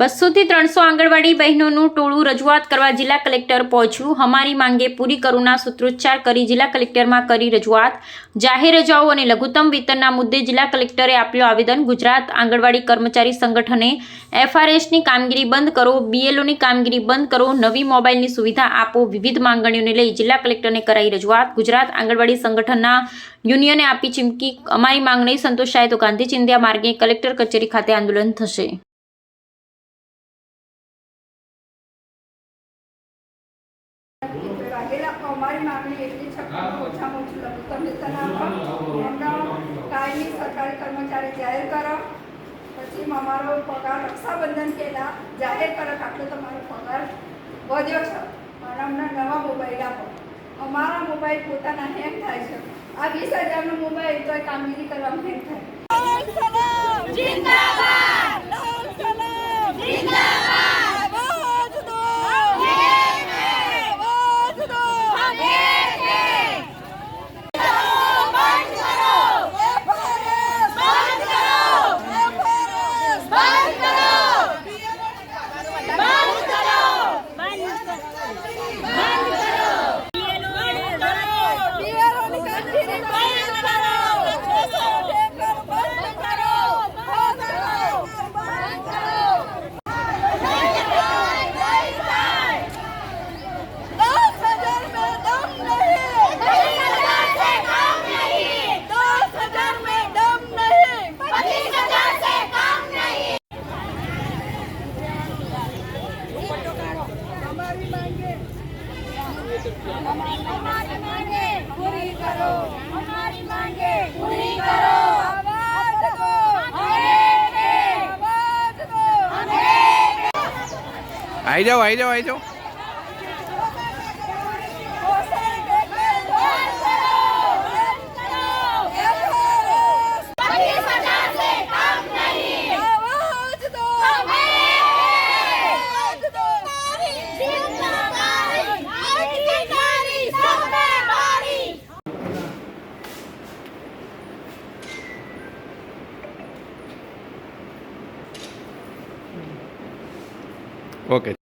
બસોથી ત્રણસો આંગણવાડી બહેનોનું ટોળું રજૂઆત કરવા જિલ્લા કલેક્ટર પહોંચ્યું. હમારી માંગે પૂરી કરુના સૂત્રોચ્ચાર કરી જિલ્લા કલેક્ટરમાં કરી રજૂઆત. જાહેર રજાઓ અને લઘુત્તમ વેતનના મુદ્દે જિલ્લા કલેક્ટરે આપ્યું આવેદન. ગુજરાત આંગણવાડી કર્મચારી સંગઠને એફઆરએસની કામગીરી બંધ કરો, બીએલઓની કામગીરી બંધ કરો, નવી મોબાઈલની સુવિધા આપો, વિવિધ માંગણીઓને લઈ જિલ્લા કલેક્ટરને કરાઈ રજૂઆત. ગુજરાત આંગણવાડી સંગઠનના યુનિયને આપી ચીમકી. અમારી માંગણી સંતોષાય તો ગાંધી ચિંધ્યા માર્ગે કલેક્ટર કચેરી ખાતે આંદોલન થશે. અમારી માંગણી એટલી છે ઓછામાં ઓછું લઘુત્તમ વેતન આપો. એમનો કાયમી સરકારી કર્મચારી જાહેર કરો. પછી અમારો પગાર રક્ષાબંધન પહેલા જાહેર કરો, આટલો તમારો પગાર વધ્યો છે. અને અમને નવા મોબાઈલ આપો. અમારા મોબાઈલ પોતાના હેંગ થાય છે. આ વીસ હજારનો મોબાઈલ તો કામગીરી કરવામાં હેંગ થાય. ai não ai não ai não okay.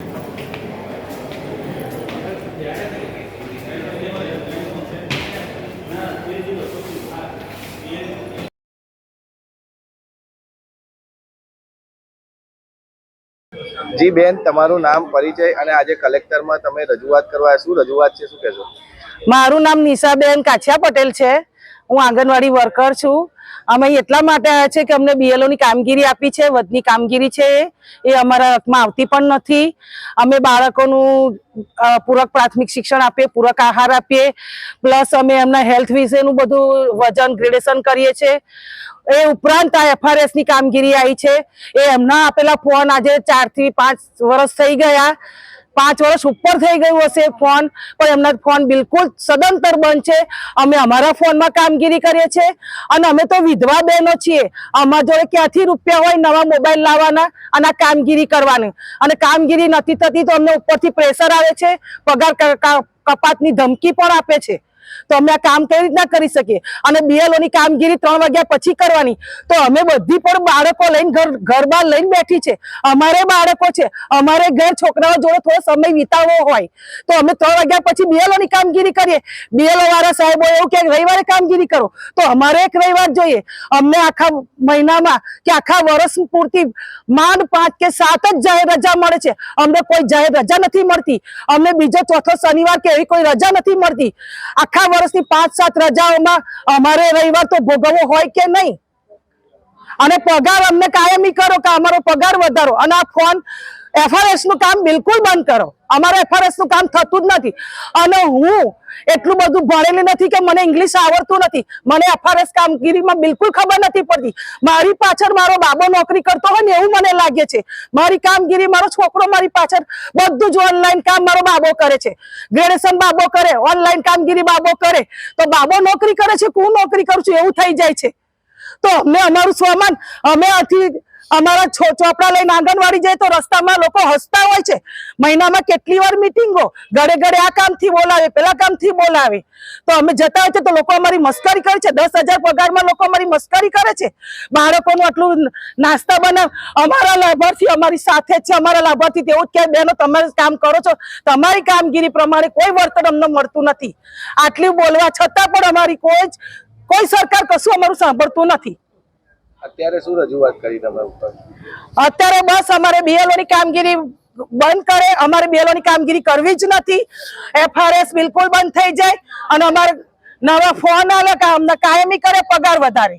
જી બેન તમારું નામ પરિચય અને આજે કલેક્ટરમાં તમે રજૂઆત કરવા શું રજૂઆત છે શું કહેશો? મારું નામ નિશાબેન કાછિયા પટેલ છે. હું આંગણવાડી વર્કર છું. અમે એટલા માટે આવ્યા છે કે અમને બીએલઓની કામગીરી આપી છે, વધની કામગીરી છે એ અમારા હકમાં આવતી પણ નથી. અમે બાળકોનું પૂરક પ્રાથમિક શિક્ષણ આપીએ, પૂરક આહાર આપીએ, પ્લસ અમે એમના હેલ્થ વિશેનું બધું વજન, ગ્રેડેશન કરીએ છીએ એ ઉપરાંત આ એફઆરએસની કામગીરી આવી છે. એ એમના આપેલા ફોન આજે ચારથી પાંચ વર્ષ થઈ ગયા. પાંચ વર્ષ ઉપર થઈ ગયું હશે ફોન, પણ એમના ફોન બિલકુલ સદંતર બંધ છે. અમે અમારા ફોનમાં કામગીરી કરીએ છીએ અને અમે તો વિધવા બહેનો છીએ. અમારા જોડે ક્યાંથી રૂપિયા હોય નવા મોબાઈલ લાવવાના અને કામગીરી કરવાની. અને કામગીરી નથી થતી તો અમને ઉપરથી પ્રેશર આવે છે, પગાર કપાતની ધમકી પણ આપે છે. તો અમે આ કામ કેવી રીતના કરી શકીએ? અને BLO ની કામગીરી ત્રણ વાગ્યા પછી કરવાની. તો અમે બધી પણ બાળકો લઈને ઘર ઘર બહાર લઈને બેઠી છે. અમારે બાળકો છે. અમારે ઘર છોકરાઓ જોડે થોડો સમય વિતાવવો હોય. તો અમે ત્રણ વાગ્યા પછી BLO ની કામગીરી કરીએ. બીએલઓ વાળા સાહેબો એવું કે, રવિવારે કામગીરી કરો. તો અમારે એક રવિવાર જોઈએ. અમને આખા મહિનામાં કે આખા વર્ષ પૂરતી માંડ, પાંચ કે સાત જ જાહેર રજા મળે છે. અમને કોઈ જાહેર રજા નથી મળતી. અમને બીજો ચોથો શનિવાર કે એવી કોઈ રજા નથી મળતી. આખા વર્ષની પાંચ સાત રજાઓમાં અમારે રવિવાર તો ભોગવવો હોય કે નહીં? અને પગાર અમને કાયમી કરો કે અમારો પગાર વધારો? અને આ ફોન એફઆરએસનું કામ બિલકુલ બંધ કરો. અમારે એફઆરએસનું કામ થતું જ નથી. અને હું એટલું બધું ભણેલી નથી કે મને ઇંગ્લિશ આવડતું નથી. મને એફઆરએસ કામગીરીમાં બિલકુલ ખબર નથી પડતી. મારી પાછળ મારો બાબો નોકરી કરતો હોય ને એવું મને લાગે છે. મારી કામગીરી, મારો છોકરો મારી પાછળ બધું જ ઓનલાઈન કામ મારો બાબો કરે છે. ગ્રેડેશન બાબો કરે ઓનલાઈન કામગીરી બાબો કરે. તો બાબો નોકરી કરે છે હું નોકરી કરું છું એવું થઈ જાય છે. તો અમે અમારું સ્વમાન, અમે આથી અમારા છો- ચોપડા લઈને આંગણવાડી જાય તો રસ્તામાં લોકો હસતા હોય છે. મહિનામાં કેટલી વાર મિટિંગો ઘરે ઘરે આ કામથી બોલાવે, પેલા કામથી બોલાવે. તો અમે જતા હોય છે તો લોકો અમારી મસ્કરી કરે છે. દસ હજાર પગારમાં લોકો અમારી મસ્કરી કરે છે. બાળકોનું આટલું નાસ્તા બનાવ. અમારા લાભાર્થી અમારી સાથે છે, અમારા લાભાર્થી તેવું જ કે બહેનો, તમે કામ કરો છો. તમારી કામગીરી પ્રમાણે કોઈ વર્તન અમને મળતું નથી. આટલું બોલવા છતાં પણ અમારી કોઈ કોઈ સરકાર કશું અમારું સાંભળતું નથી. અત્યારે શું રજૂઆત કરી તમે ઉપર? અત્યારે બસ અમારે BLO ની કામગીરી બંધ કરે. અમારે BLO ની કામગીરી કરવી જ નથી. એફઆરએસ બિલકુલ બંધ થઈ જાય. અને અમારે નવા ફોન આવે અમને કાયમી કરે, પગાર વધારે.